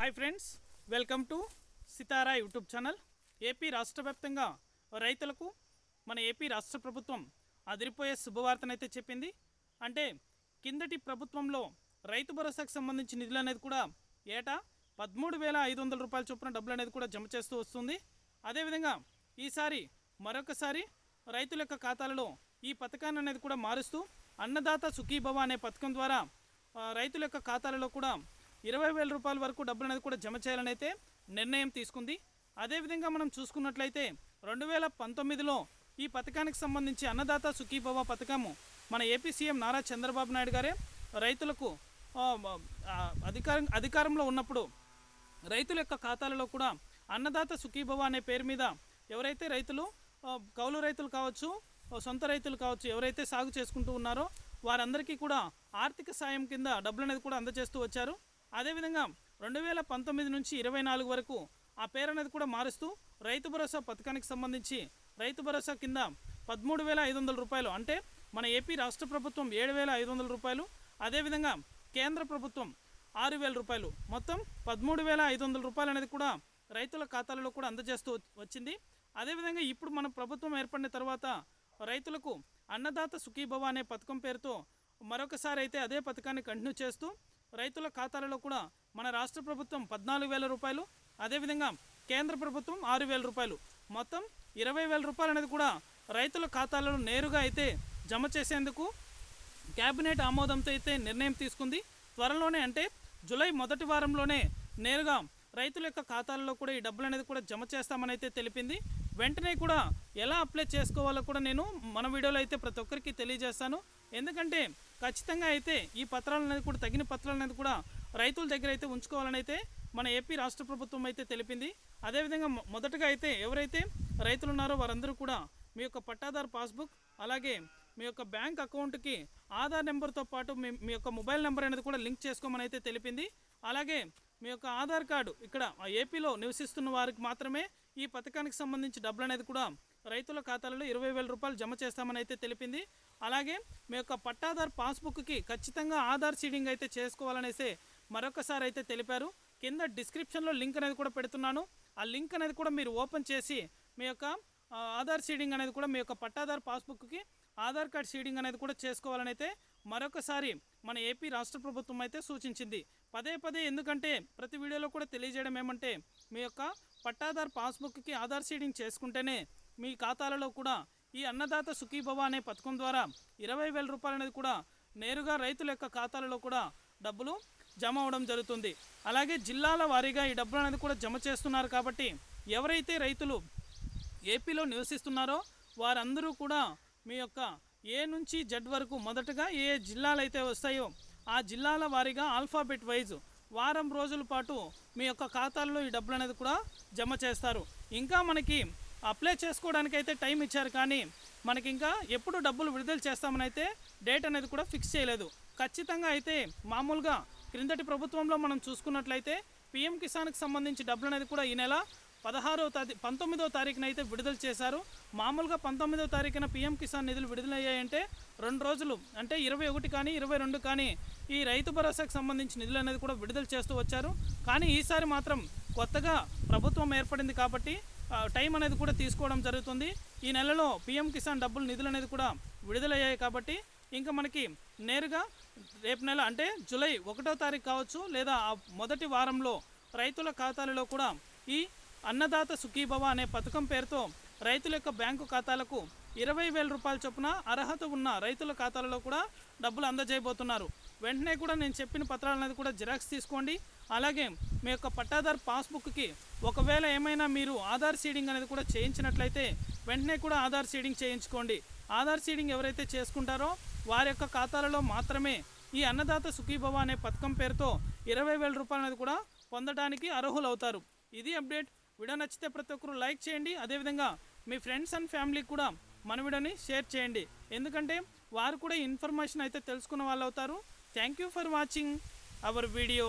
Hi friends welcome to Sitara YouTube channel AP రాష్ట్ర వ్యాప్తంగా రైతులకు మన ఏపీ రాష్ట్ర ప్రభుత్వం అదిరిపోయే శుభవార్తనైతే చెప్పింది. అంటే కిందటి ప్రభుత్వంలో రైతు భరోసాకు సంబంధించి నిధులు అనేది కూడా ఏటా పదమూడు వేల ఐదు వందల రూపాయల చొప్పున డబ్బులు అనేది కూడా జమ చేస్తూ వస్తుంది. అదేవిధంగా ఈసారి మరొకసారి రైతుల యొక్క ఖాతాలలో ఈ పథకాన్ని అనేది కూడా మారుస్తూ అన్నదాత సుఖీభవ అనే పథకం ద్వారా రైతుల యొక్క ఖాతాలలో కూడా ఇరవై వేల రూపాయల వరకు డబ్బులు అనేది కూడా జమ చేయాలని అయితే నిర్ణయం తీసుకుంది. అదేవిధంగా మనం చూసుకున్నట్లయితే రెండు వేల పంతొమ్మిదిలో ఈ పథకానికి సంబంధించి అన్నదాత సుఖీభవ పథకము మన ఏపీ సీఎం నారా చంద్రబాబు నాయుడు గారే రైతులకు అధికారం అధికారంలో ఉన్నప్పుడు రైతుల యొక్క ఖాతాలలో కూడా అన్నదాత సుఖీభవ అనే పేరు మీద ఎవరైతే రైతులు కౌలు రైతులు కావచ్చు సొంత రైతులు కావచ్చు ఎవరైతే సాగు చేసుకుంటూ ఉన్నారో వారందరికీ కూడా ఆర్థిక సాయం కింద డబ్బులు అనేది కూడా అందజేస్తూ వచ్చారు. అదేవిధంగా రెండు వేల పంతొమ్మిది నుంచి ఇరవై నాలుగు వరకు ఆ పేరు అనేది కూడా మారుస్తూ రైతు భరోసా పథకానికి సంబంధించి రైతు భరోసా కింద పదమూడు వేల ఐదు వందల రూపాయలు అంటే మన ఏపీ రాష్ట్ర ప్రభుత్వం ఏడు వేల ఐదు వందల రూపాయలు అదేవిధంగా కేంద్ర ప్రభుత్వం ఆరు వేల రూపాయలు. మొత్తం పదమూడు వేల ఐదు వందల రూపాయలు అనేది కూడా రైతుల ఖాతాలలో కూడా అందజేస్తూ వచ్చింది. అదేవిధంగా ఇప్పుడు మన ప్రభుత్వం ఏర్పడిన తర్వాత రైతులకు అన్నదాత సుఖీభవ అనే పథకం పేరుతో మరొకసారి అయితే అదే పథకాన్ని కంటిన్యూ చేస్తూ రైతుల ఖాతాలలో కూడా మన రాష్ట్ర ప్రభుత్వం పద్నాలుగు వేల రూపాయలు అదేవిధంగా కేంద్ర ప్రభుత్వం ఆరు వేల రూపాయలు. మొత్తం ఇరవై వేల రూపాయలు అనేది కూడా రైతుల ఖాతాలలో నేరుగా అయితే జమ చేసేందుకు కేబినెట్ ఆమోదంతో అయితే నిర్ణయం తీసుకుంది. త్వరలోనే అంటే జూలై మొదటి వారంలోనే నేరుగా రైతుల యొక్క ఖాతాల్లో కూడా ఈ డబ్బులు అనేది కూడా జమ చేస్తామని అయితే తెలిపింది. వెంటనే కూడా ఎలా అప్లై చేసుకోవాలో కూడా నేను మన వీడియోలో అయితే ప్రతి ఒక్కరికి తెలియజేస్తాను. ఎందుకంటే ఖచ్చితంగా అయితే ఈ పత్రాలు అనేది కూడా తగిన పత్రాలు అనేది కూడా రైతుల దగ్గర అయితే ఉంచుకోవాలని అయితే మన ఏపీ రాష్ట్ర ప్రభుత్వం అయితే తెలిపింది. అదేవిధంగా మొదటగా అయితే ఎవరైతే రైతులు ఉన్నారో వారందరూ కూడా మీ యొక్క పట్టాదారు పాస్బుక్ అలాగే మీ యొక్క బ్యాంక్ అకౌంట్కి ఆధార్ నెంబర్తో పాటు మీ మీ యొక్క మొబైల్ నెంబర్ అనేది కూడా లింక్ చేసుకోమని అయితే తెలిపింది. అలాగే మీ యొక్క ఆధార్ కార్డు ఇక్కడ ఏపీలో నివసిస్తున్న వారికి మాత్రమే ఈ పథకానికి సంబంధించి డబ్బులు అనేది కూడా రైతుల ఖాతాలలో ఇరవై వేల రూపాయలు జమ చేస్తామని అయితే తెలిపింది. అలాగే మీ యొక్క పట్టాదార్ పాస్బుక్కి ఖచ్చితంగా ఆధార్ సీడింగ్ అయితే చేసుకోవాలనేసి మరొకసారి అయితే తెలిపారు. కింద డిస్క్రిప్షన్లో లింక్ అనేది కూడా పెడుతున్నాను. ఆ లింక్ అనేది కూడా మీరు ఓపెన్ చేసి మీ యొక్క ఆధార్ సీడింగ్ అనేది కూడా మీ యొక్క పట్టాదార్ పాస్బుక్కి ఆధార్ కార్డ్ సీడింగ్ అనేది కూడా చేసుకోవాలని అయితే మరొకసారి మన ఏపీ రాష్ట్ర ప్రభుత్వం అయితే సూచించింది. పదే పదే ఎందుకంటే ప్రతి వీడియోలో కూడా తెలియజేయడం ఏమంటే మీ యొక్క పట్టాదార్ పాస్బుక్కి ఆధార్ సీడింగ్ చేసుకుంటేనే మీ ఖాతాలలో కూడా ఈ అన్నదాత సుఖీభవ అనే పథకం ద్వారా ఇరవై వేల రూపాయలు అనేది కూడా నేరుగా రైతుల యొక్క ఖాతాలలో కూడా డబ్బులు జమ అవడం జరుగుతుంది. అలాగే జిల్లాల వారీగా ఈ డబ్బులు అనేది కూడా జమ చేస్తున్నారు కాబట్టి ఎవరైతే రైతులు ఏపీలో నివసిస్తున్నారో వారందరూ కూడా మీ యొక్క ఏ నుంచి జెడ్ వరకు మొదటగా ఏ ఏ జిల్లాలు అయితే వస్తాయో ఆ జిల్లాల వారీగా ఆల్ఫాబెట్ వైజ్ వారం రోజుల పాటు మీ యొక్క ఖాతాల్లో ఈ డబ్బులు అనేది కూడా జమ చేస్తారు. ఇంకా మనకి అప్లై చేసుకోవడానికి అయితే టైం ఇచ్చారు కానీ మనకి ఇంకా ఎప్పుడు డబ్బులు విడుదల చేస్తామని అయితే డేట్ అనేది కూడా ఫిక్స్ చేయలేదు. ఖచ్చితంగా అయితే మామూలుగా క్రిందటి ప్రభుత్వంలో మనం చూసుకున్నట్లయితే పిఎం కిసాన్కి సంబంధించి డబ్బులు అనేది కూడా ఈ నెల పదహారవ తారీ పంతొమ్మిదవ తారీఖున అయితే విడుదల చేశారు. మామూలుగా పంతొమ్మిదవ తారీఖున పిఎం కిసాన్ నిధులు విడుదలయ్యాయంటే రెండు రోజులు అంటే ఇరవై ఒకటి కానీ ఇరవై రెండు కానీ ఈ రైతు భరోసాకు సంబంధించి నిధులు అనేది కూడా విడుదల చేస్తూ వచ్చారు. కానీ ఈసారి మాత్రం కొత్తగా ప్రభుత్వం ఏర్పడింది కాబట్టి టైం అనేది కూడా తీసుకోవడం జరుగుతుంది. ఈ నెలలో పిఎం కిసాన్ డబ్బులు నిధులు అనేది కూడా విడుదలయ్యాయి కాబట్టి ఇంకా మనకి నేరుగా రేపు నెల అంటే జూలై ఒకటో తారీఖు కావచ్చు లేదా ఆ మొదటి వారంలో రైతుల ఖాతాలలో కూడా ఈ అన్నదాత సుఖీభవ అనే పథకం పేరుతో రైతుల యొక్క బ్యాంకు ఖాతాలకు ఇరవై వేల రూపాయల చొప్పున అర్హత ఉన్న రైతుల ఖాతాలలో కూడా డబ్బులు అందజేయబోతున్నారు. వెంటనే కూడా నేను చెప్పిన పత్రాలు అనేది కూడా జిరాక్స్ తీసుకోండి. అలాగే మీ యొక్క పట్టాదార్ పాస్బుక్కి ఒకవేళ ఏమైనా మీరు ఆధార్ సీడింగ్ అనేది కూడా చేయించినట్లయితే వెంటనే కూడా ఆధార్ సీడింగ్ చేయించుకోండి. ఆధార్ సీడింగ్ ఎవరైతే చేసుకుంటారో వారి యొక్క ఖాతాలలో మాత్రమే ఈ అన్నదాత సుఖీభవ అనే పథకం పేరుతో ఇరవై వేల రూపాయలు అనేది కూడా పొందడానికి అర్హులవుతారు. ఇది అప్డేట్. వీడియో నచ్చితే ప్రతి ఒక్కరు లైక్ చేయండి. అదేవిధంగా మీ ఫ్రెండ్స్ అండ్ ఫ్యామిలీకి కూడా మన వీడియోని షేర్ చేయండి. ఎందుకంటే వారు కూడా ఇన్ఫర్మేషన్ అయితే తెలుసుకున్న వాళ్ళు అవుతారు thank you for watching our video.